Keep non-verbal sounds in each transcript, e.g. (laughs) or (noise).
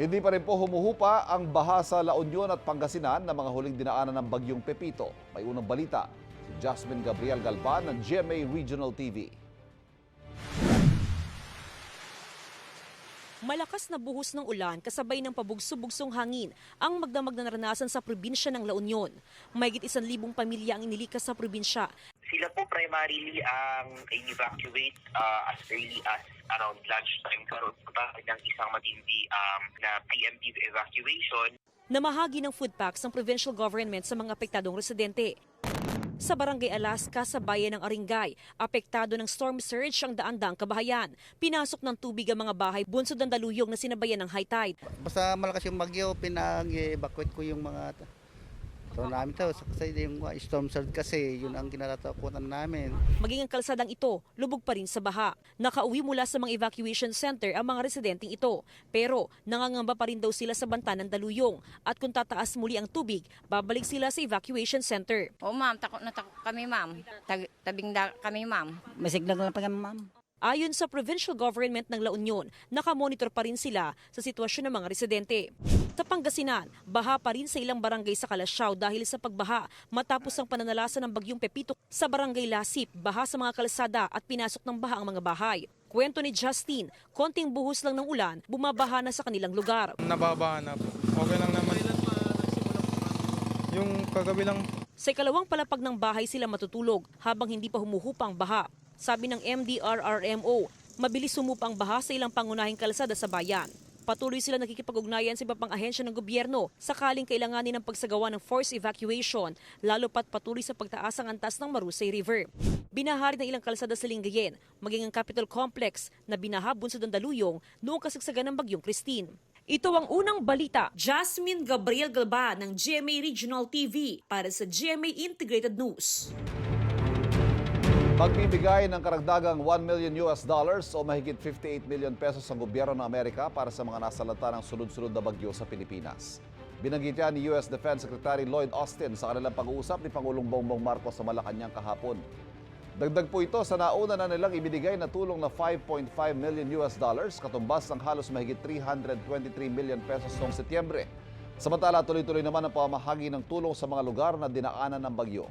Hindi pa rin po humuhupa ang baha sa La Union at Pangasinan na mga huling dinaanan ng bagyong Pepito. May unang balita, si Jasmine Gabriel Galban ng GMA Regional TV. Malakas na buhos ng ulan kasabay ng pabugso-bugsong hangin ang magdamag na naranasan sa probinsya ng La Union. Mayigit isang libong pamilya ang inilikas sa probinsya. Primarily ang evacuate uh, as early as around lunchtime. Karoon tayo ng isang matindi um, na preemptive evacuation. Namahagi ng food packs ng provincial government sa mga apektadong residente. Sa Barangay Alaska sa bayan ng Aringay, apektado ng storm surge ang daang-daang kabahayan. Pinasok ng tubig ang mga bahay bunsod ng daluyong na sinabayan ng high tide. Basta malakas yung bagyo, pinag-evacuate ko yung mga so namin to kasi yung uh, storm surge kasi yun ang kinatatakutan namin. Maging ang kalsadang ito, lubog pa rin sa baha. Nakauwi mula sa mga evacuation center ang mga residenteng ito. Pero nangangamba pa rin daw sila sa banta ng daluyong. At kung tataas muli ang tubig, babalik sila sa evacuation center. Oo ma'am, takot na takot kami ma'am. Tag- tabing da kami ma'am. Masiglag na pa kami, ma'am. Ayon sa provincial government ng La Union, nakamonitor pa rin sila sa sitwasyon ng mga residente. Sa Pangasinan, baha pa rin sa ilang barangay sa Kalasyaw dahil sa pagbaha matapos ang pananalasa ng bagyong Pepito sa barangay Lasip, baha sa mga kalsada at pinasok ng baha ang mga bahay. Kwento ni Justine, konting buhos lang ng ulan, bumabaha na sa kanilang lugar. Nababa na po. Okay lang naman. Yung kagabi lang Sa ikalawang palapag ng bahay sila matutulog habang hindi pa humuhupa ang baha. Sabi ng MDRRMO, mabilis sumupa ang baha sa ilang pangunahing kalsada sa bayan. Patuloy sila nakikipag-ugnayan sa iba pang ahensya ng gobyerno sakaling kailanganin ng pagsagawa ng forced evacuation, lalo pat patuloy sa pagtaas ang antas ng Marusay River. Binahari ng ilang kalsada sa Lingayen, maging ang Capitol Complex na binaha bunsod ng daluyong noong kasagsagan ng bagyong Christine. Ito ang unang balita. Jasmine Gabriel Galba ng GMA Regional TV para sa GMA Integrated News. Magbibigay ng karagdagang 1 million US dollars o mahigit 58 million pesos ang gobyerno ng Amerika para sa mga nasalanta ng sunod-sunod na bagyo sa Pilipinas. Binanggit yan ni US Defense Secretary Lloyd Austin sa kanilang pag-uusap ni Pangulong Bongbong Marcos sa Malacanang kahapon. Dagdag po ito sa nauna na nilang ibinigay na tulong na 5.5 million US dollars katumbas ng halos mahigit 323 million pesos noong Setyembre. Samantala, tuloy-tuloy naman ang pamahagi ng tulong sa mga lugar na dinaanan ng bagyo.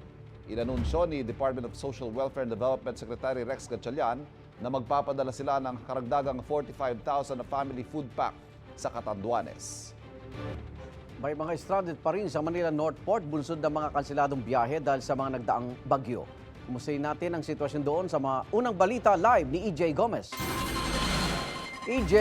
Inanunsyo ni Department of Social Welfare and Development Secretary Rex Gatchalian na magpapadala sila ng karagdagang 45,000 na family food pack sa Catanduanes. May mga stranded pa rin sa Manila Northport bunsod ng mga kanseladong biyahe dahil sa mga nagdaang bagyo. Kumustahin natin ang sitwasyon doon sa mga unang balita live ni EJ Gomez. EJ,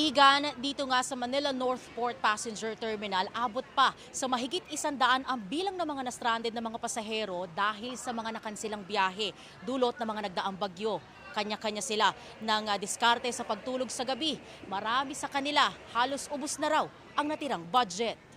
Igan, dito nga sa Manila Northport Passenger Terminal, abot pa sa mahigit isandaan ang bilang ng mga na-stranded na mga pasahero dahil sa mga nakansilang biyahe, dulot ng mga nagdaang bagyo. Kanya-kanya sila ng ah, diskarte sa pagtulog sa gabi. Marami sa kanila, halos ubos na raw ang natirang budget.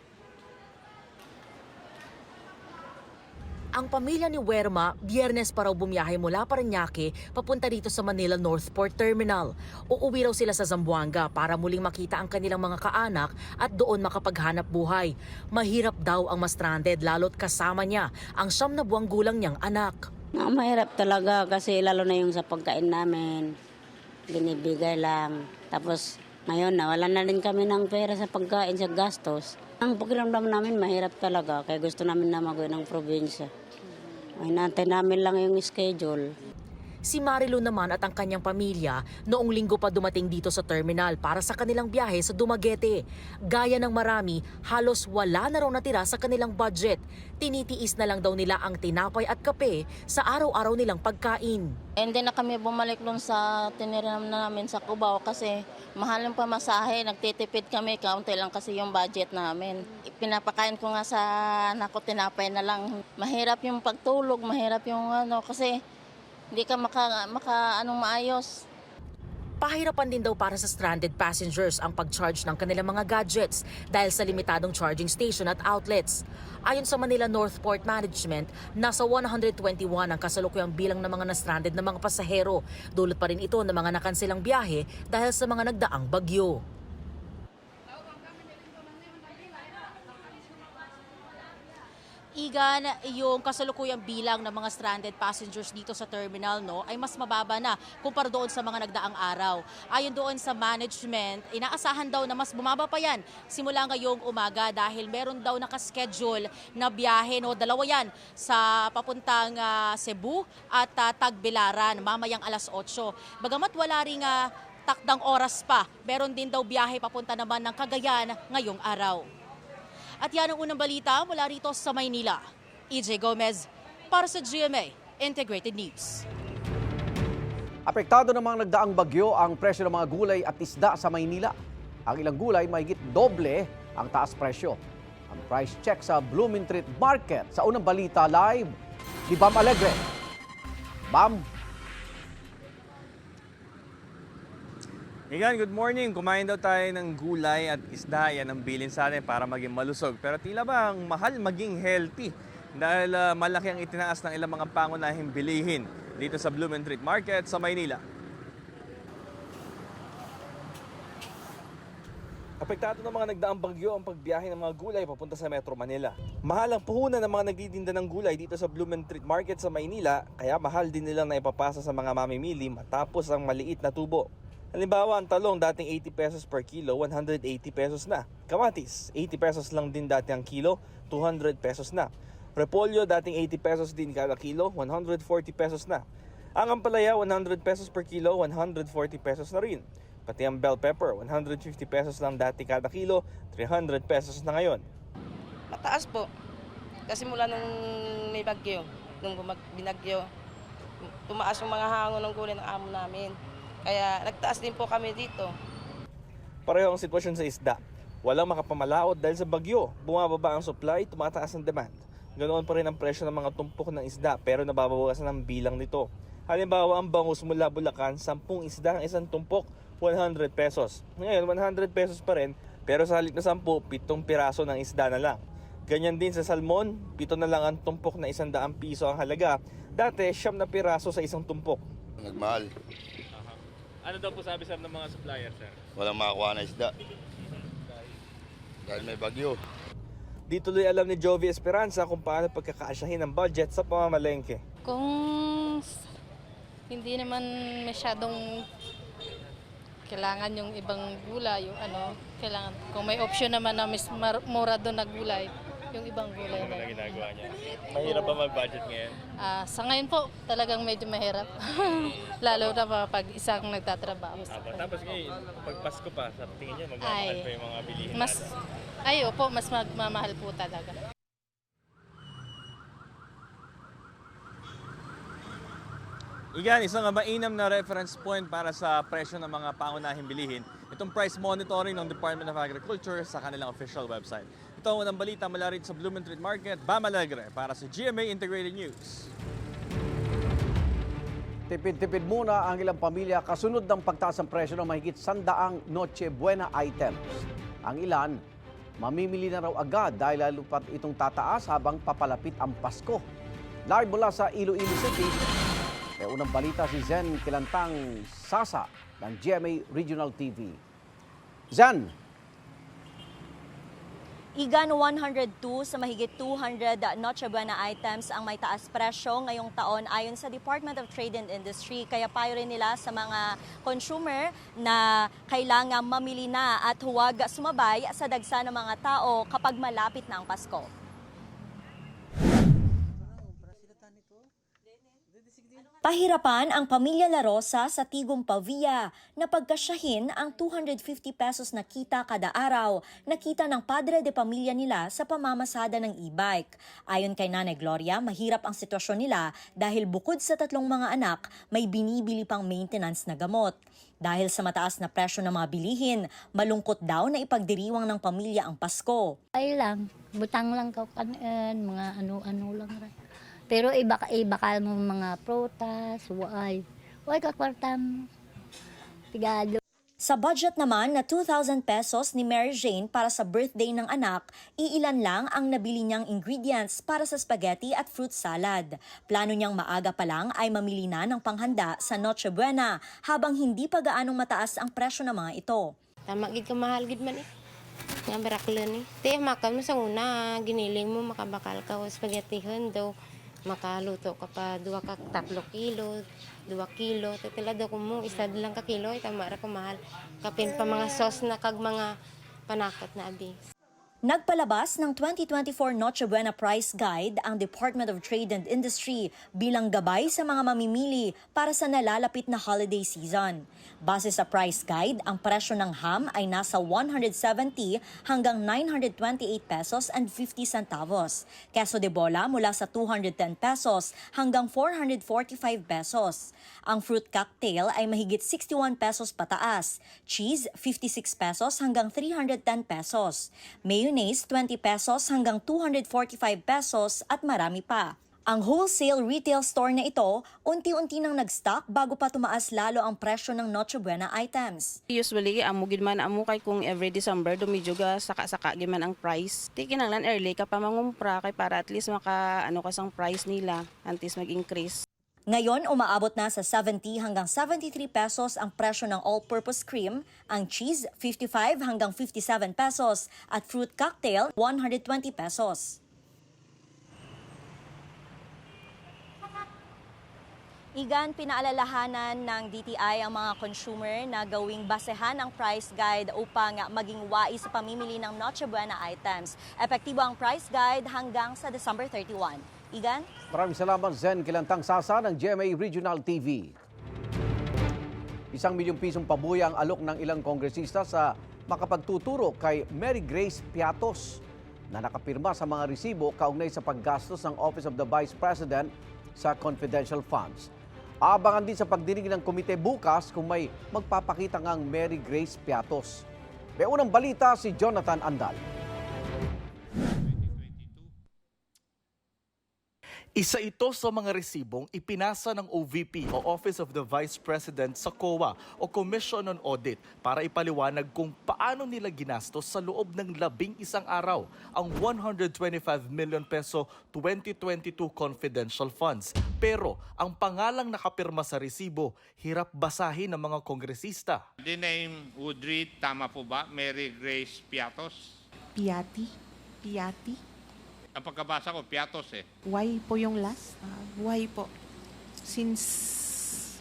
Ang pamilya ni Werma, biyernes pa raw bumiyahe mula Parañaque papunta dito sa Manila Northport Terminal. Uuwi raw sila sa Zamboanga para muling makita ang kanilang mga kaanak at doon makapaghanap buhay. Mahirap daw ang ma-stranded lalo't kasama niya ang siyam na buwang gulang niyang anak. Na, mahirap talaga kasi lalo na yung sa pagkain namin. Binibigay lang. Tapos ngayon nawala na rin kami ng pera sa pagkain, sa gastos. Ang pakiramdam namin mahirap talaga kaya gusto namin na mag ng probinsya. Ay natin namin lang yung schedule. Si Marilu naman at ang kanyang pamilya noong linggo pa dumating dito sa terminal para sa kanilang biyahe sa Dumaguete. Gaya ng marami, halos wala na raw natira sa kanilang budget. Tinitiis na lang daw nila ang tinapay at kape sa araw-araw nilang pagkain. Hindi na kami bumalik doon sa tiniram na namin sa Cubao kasi mahal yung pamasahe. Nagtitipid kami, kaunti lang kasi yung budget namin. Pinapakain ko nga sa anak ko, tinapay na lang. Mahirap yung pagtulog, mahirap yung ano, kasi hindi ka maka, maka anong maayos. Pahirapan din daw para sa stranded passengers ang pag-charge ng kanilang mga gadgets dahil sa limitadong charging station at outlets. Ayon sa Manila Northport Management, nasa 121 ang kasalukuyang bilang ng mga na-stranded na mga pasahero. Dulot pa rin ito ng mga nakansilang biyahe dahil sa mga nagdaang bagyo. Igan, yung kasalukuyang bilang ng mga stranded passengers dito sa terminal no ay mas mababa na kumpara doon sa mga nagdaang araw. Ayon doon sa management, inaasahan daw na mas bumaba pa yan simula ngayong umaga dahil meron daw nakaschedule na biyahe no dalawa yan sa papuntang ah, Cebu at ah, Tagbilaran mamayang alas 8. Bagamat wala ring ah, takdang oras pa, meron din daw biyahe papunta naman ng Cagayan ngayong araw. At yan ang unang balita mula rito sa Maynila. EJ Gomez para sa GMA Integrated News. Apektado ng mga nagdaang bagyo ang presyo ng mga gulay at isda sa Maynila. Ang ilang gulay mahigit doble ang taas presyo. Ang price check sa Blooming Street Market sa unang balita live ni Bam Alegre. Bam, Igan, good morning. Kumain daw tayo ng gulay at isda. Yan ang bilin sa atin para maging malusog. Pero tila ba ang mahal maging healthy? Dahil ah, malaki ang itinaas ng ilang mga pangunahing bilihin dito sa Blooming Street Market sa Maynila. Apektado ng mga nagdaang bagyo ang pagbiyahe ng mga gulay papunta sa Metro Manila. Mahal ang puhunan ng mga nagtitinda ng gulay dito sa Blooming Street Market sa Maynila, kaya mahal din nilang naipapasa sa mga mamimili matapos ang maliit na tubo. Halimbawa, ang talong dating 80 pesos per kilo, 180 pesos na. Kamatis, 80 pesos lang din dati ang kilo, 200 pesos na. Repolyo, dating 80 pesos din kada kilo, 140 pesos na. Ang ampalaya, 100 pesos per kilo, 140 pesos na rin. Pati ang bell pepper, 150 pesos lang dati kada kilo, 300 pesos na ngayon. Mataas po. Kasi mula nung may bagyo, nung binagyo, tumaas yung mga hango ng gulay ng amo namin. Kaya nagtaas din po kami dito. Pareho ang sitwasyon sa isda. Walang makapamalaot dahil sa bagyo. Bumababa ang supply, tumataas ang demand. Ganoon pa rin ang presyo ng mga tumpok ng isda pero nababawasan ang bilang nito. Halimbawa, ang bangus mula Bulacan, 10 isda ang isang tumpok, 100 pesos. Ngayon, 100 pesos pa rin, pero sa halip na 10, 7 piraso ng isda na lang. Ganyan din sa salmon, 7 na lang ang tumpok na 100 piso ang halaga. Dati, siyam na piraso sa isang tumpok. Nagmahal. Ano daw po sabi sir ng mga supplier, sir? Walang makakuha na isda. Dahil may bagyo. Di tuloy alam ni Jovi Esperanza kung paano pagkakaasyahin ang budget sa pamamalengke. Kung hindi naman masyadong kailangan yung ibang gulay, yung ano, kailangan, kung may option naman na mas mura doon na gulay, yung ibang gulay na. lang. ginagawa niya. Mahirap ba mag-budget ngayon? Ah, sa ngayon po, talagang medyo mahirap. (laughs) Lalo na pa pag isang nagtatrabaho. sa tapos ngayon, pag Pasko pa, sa tingin niyo magmamahal pa yung mga bilihin Mas, ay opo, mas magmamahal po talaga. Igan, isang mainam na reference point para sa presyo ng mga pangunahing bilihin. Itong price monitoring ng Department of Agriculture sa kanilang official website. Ito ang unang balita mula rito sa Blooming Street Market, Bam Alegre, para sa GMA Integrated News. tipid-tipid muna ang ilang pamilya kasunod ng pagtaas ng presyo ng mahigit sandaang Noche Buena items. Ang ilan, mamimili na raw agad dahil lalo pat itong tataas habang papalapit ang Pasko. Live mula sa Iloilo City, may unang balita si Zen Kilantang Sasa ng GMA Regional TV. Zen, Igan 102 sa mahigit 200 Noche Buena items ang may taas presyo ngayong taon ayon sa Department of Trade and Industry. Kaya payo rin nila sa mga consumer na kailangan mamili na at huwag sumabay sa dagsa ng mga tao kapag malapit na ang Pasko. Pahirapan ang pamilya La Rosa sa Tigong Pavia na pagkasyahin ang 250 pesos na kita kada araw na kita ng padre de pamilya nila sa pamamasada ng e-bike. Ayon kay Nanay Gloria, mahirap ang sitwasyon nila dahil bukod sa tatlong mga anak, may binibili pang maintenance na gamot. Dahil sa mataas na presyo ng mga bilihin, malungkot daw na ipagdiriwang ng pamilya ang Pasko. Ay lang, butang lang ka kanan, mga ano-ano lang rin. Pero iba iba ka mo mga prutas, why? Why ka kwartam pigado. Sa budget naman na 2,000 pesos ni Mary Jane para sa birthday ng anak, iilan lang ang nabili niyang ingredients para sa spaghetti at fruit salad. Plano niyang maaga pa lang ay mamili na ng panghanda sa Noche Buena habang hindi pa gaanong mataas ang presyo ng mga ito. Tama gid ka mahal gid man eh. nga baraklan ni. Ti makan mo sa una, giniling mo makabakal ka o spaghetti daw. Makaluto ka pa dua ka tatlo kilo, dua kilo. Tatila daw ko mo, isa lang ka kilo, itama ra ka mahal. Kapin pa mga sauce na kag mga panakot na abi. Nagpalabas ng 2024 Noche Buena Price Guide ang Department of Trade and Industry bilang gabay sa mga mamimili para sa nalalapit na holiday season. Base sa price guide, ang presyo ng ham ay nasa 170 hanggang 928 pesos and 50 centavos. Keso de bola mula sa 210 pesos hanggang 445 pesos. Ang fruit cocktail ay mahigit 61 pesos pataas. Cheese, 56 pesos hanggang 310 pesos. Mayonnaise, 20 pesos hanggang 245 pesos at marami pa. Ang wholesale retail store na ito, unti-unti nang nag-stock bago pa tumaas lalo ang presyo ng Noche Buena items. Usually, amo man amo kay kung every December dumidyo ga saka-saka gid man ang price. Di kinahanglan early ka pa mangumpra kay para at least maka ano ka sang price nila antes mag-increase. Ngayon, umaabot na sa 70 hanggang 73 pesos ang presyo ng all-purpose cream, ang cheese 55 hanggang 57 pesos at fruit cocktail 120 pesos. Igan, pinaalalahanan ng DTI ang mga consumer na gawing basehan ang price guide upang maging wais sa pamimili ng Noche Buena items. Epektibo ang price guide hanggang sa December 31. Igan? Maraming salamat, Zen Kilantang Sasa ng GMA Regional TV. Isang milyong pisong pabuya ang alok ng ilang kongresista sa makapagtuturo kay Mary Grace Piatos na nakapirma sa mga resibo kaugnay sa paggastos ng Office of the Vice President sa confidential funds. Abangan din sa pagdinig ng komite bukas kung may magpapakita ngang Mary Grace Piatos. May unang balita si Jonathan Andal. Isa ito sa mga resibong ipinasa ng OVP o Office of the Vice President sa COA o Commission on Audit para ipaliwanag kung paano nila ginastos sa loob ng labing isang araw ang 125 million peso 2022 confidential funds. Pero ang pangalang nakapirma sa resibo, hirap basahin ng mga kongresista. The name would read, tama po ba, Mary Grace Piatos? Piati? Piati? Ang pagkabasa ko, Piatos eh. Why po yung last? Ah, why po? Since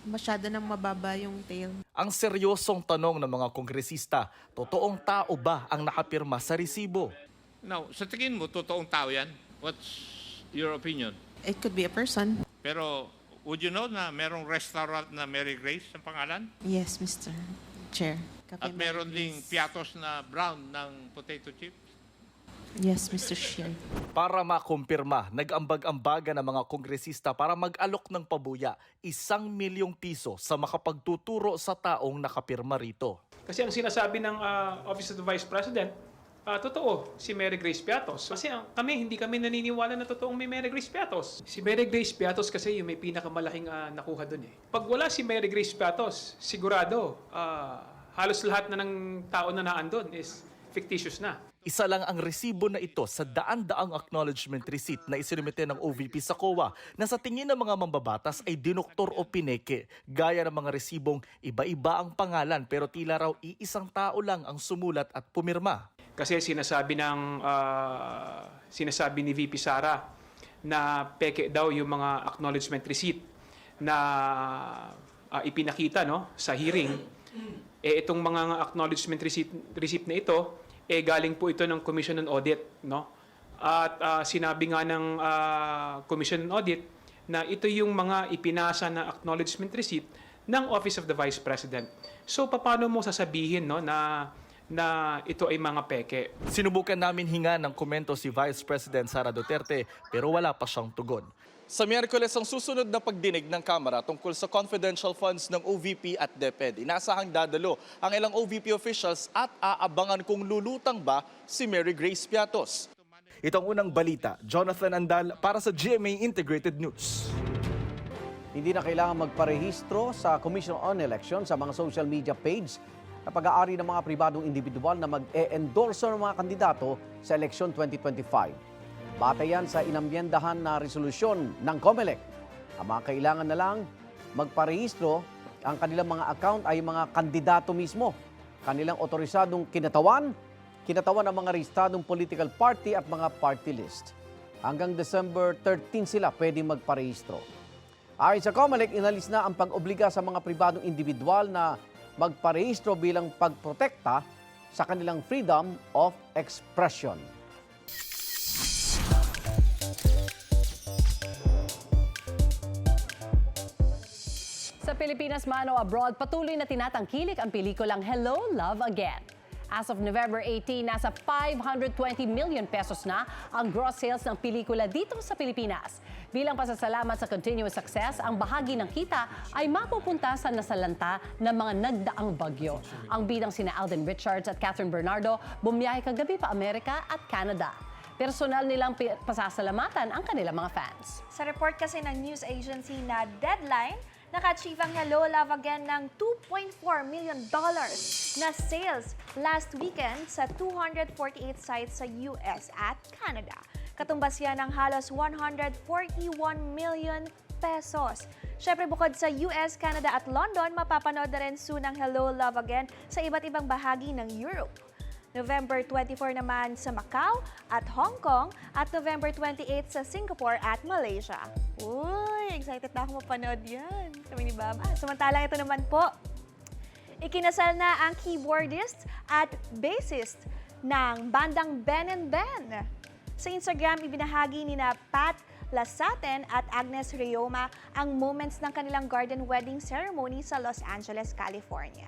masyado nang mababa yung tail. Ang seryosong tanong ng mga kongresista, totoong tao ba ang nakapirma sa resibo? Now, sa tingin mo, totoong tao yan? What's your opinion? It could be a person. Pero, would you know na merong restaurant na Mary Grace ang pangalan? Yes, Mr. Chair. Kape At meron ding Piatos na brown ng potato chips? Yes, Mr. Chair. Para makumpirma, nag-ambag-ambaga ng mga kongresista para mag-alok ng pabuya isang milyong piso sa makapagtuturo sa taong nakapirma rito. Kasi ang sinasabi ng ah, Office of the Vice President, ah, totoo, si Mary Grace Piatos. Kasi ang, kami, hindi kami naniniwala na totoong may Mary Grace Piatos. Si Mary Grace Piatos kasi yung may pinakamalaking ah, nakuha doon eh. Pag wala si Mary Grace Piatos, sigurado, ah, halos lahat na ng tao na naandun is fictitious na. Isa lang ang resibo na ito sa daan-daang acknowledgement receipt na isinumite ng OVP sa COA na sa tingin ng mga mambabatas ay dinoktor o pineke. Gaya ng mga resibong iba-iba ang pangalan pero tila raw iisang tao lang ang sumulat at pumirma. Kasi sinasabi ng ah, sinasabi ni VP Sara na peke daw yung mga acknowledgement receipt na ah, ipinakita no sa hearing. Eh itong mga acknowledgement receipt receipt na ito eh galing po ito ng Commission on Audit no. At ah, sinabi nga ng ah, Commission on Audit na ito yung mga ipinasa na acknowledgement receipt ng Office of the Vice President. So paano mo sasabihin no na na ito ay mga peke. Sinubukan namin hinga ng komento si Vice President Sara Duterte pero wala pa siyang tugon. Sa Miyerkules ang susunod na pagdinig ng Kamara tungkol sa confidential funds ng OVP at DepEd. Inasahang dadalo ang ilang OVP officials at aabangan kung lulutang ba si Mary Grace Piatos. Itong unang balita, Jonathan Andal para sa GMA Integrated News. Hindi na kailangan magparehistro sa Commission on Election sa mga social media page na pag-aari ng mga pribadong individual na mag-e-endorso ng mga kandidato sa eleksyon 2025. Batay yan sa inamyendahan na resolusyon ng COMELEC. Ang mga kailangan na lang magparehistro, ang kanilang mga account ay mga kandidato mismo, kanilang otorisadong kinatawan kinatawan ng mga rehistradong political party at mga party list. Hanggang December 13 sila pwedeng magparehistro. Ayon sa COMELEC, inalis na ang pag-obliga sa mga pribadong individual na magparehistro bilang pagprotekta sa kanilang freedom of expression. Sa Pilipinas man o abroad, patuloy na tinatangkilik ang pelikulang Hello, Love Again. As of November 18, nasa 520 million pesos na ang gross sales ng pelikula dito sa Pilipinas. Bilang pasasalamat sa continuous success, ang bahagi ng kita ay mapupunta sa nasalanta ng mga nagdaang bagyo. Ang bidang sina Alden Richards at Catherine Bernardo bumiyahe kagabi pa Amerika at Canada. Personal nilang pasasalamatan ang kanilang mga fans. Sa report kasi ng news agency na Deadline, naka-achieve ang Hello Love Again ng 2.4 million dollars na sales last weekend sa 248 sites sa US at Canada. Katumbas yan ng halos 141 million pesos. Syempre bukod sa US, Canada at London, mapapanood na rin soon ang Hello Love Again sa iba't ibang bahagi ng Europe. November 24 naman sa Macau at Hong Kong at November 28 sa Singapore at Malaysia. Uy, excited na ako mapanood yan. Kami ni Baba. Samantalang ito naman po, ikinasal na ang keyboardist at bassist ng bandang Ben and Ben. Sa Instagram, ibinahagi ni na Pat Lasaten at Agnes Rioma ang moments ng kanilang garden wedding ceremony sa Los Angeles, California.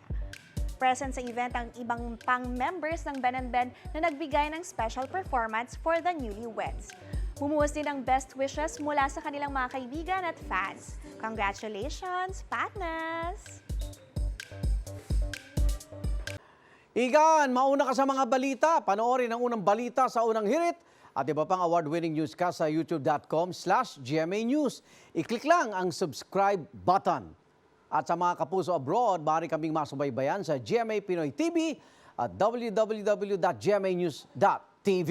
Present sa event ang ibang pang members ng Ben Ben na nagbigay ng special performance for the newlyweds. Bumuhos din ang best wishes mula sa kanilang mga kaibigan at fans. Congratulations, Patnas! Igan, mauna ka sa mga balita. Panoorin ang unang balita sa unang hirit at iba pang award-winning newscast sa youtube.com slash GMA News. I-click lang ang subscribe button. At sa mga kapuso abroad, maaari kaming masubaybayan sa GMA Pinoy TV at www.gmanews.tv.